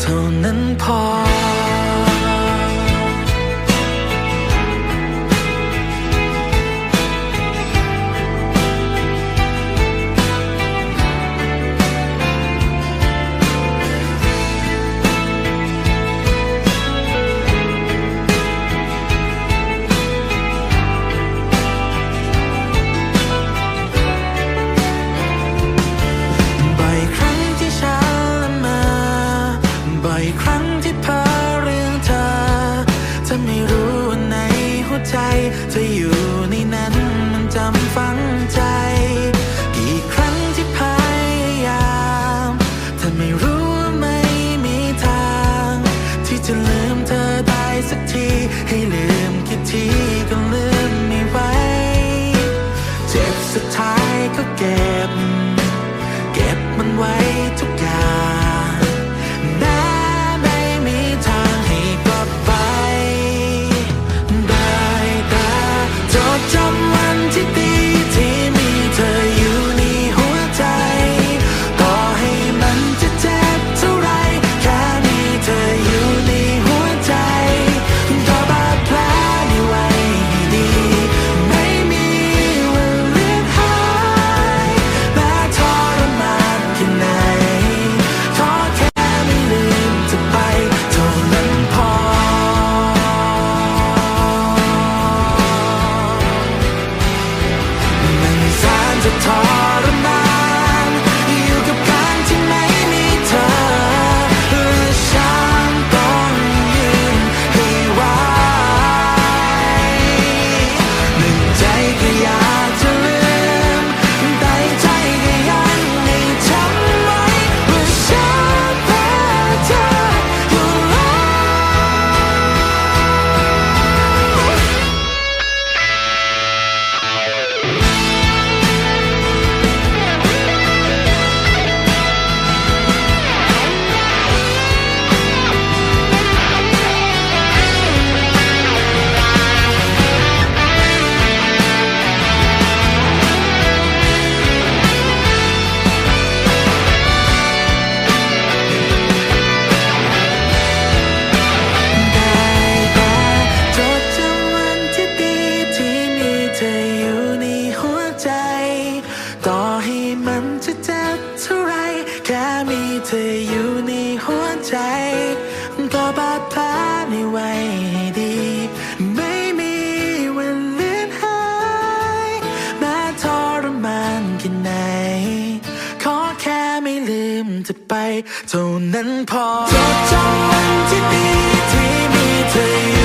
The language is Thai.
เท่ feeling ไว้ให้ดี ไม่มีวันเลือนหายแม้ทรมานแค่ไหน ขอแค่ไม่ลืมจะไป เท่านั้นพอจดจำวันที่ดีที่มีเธอ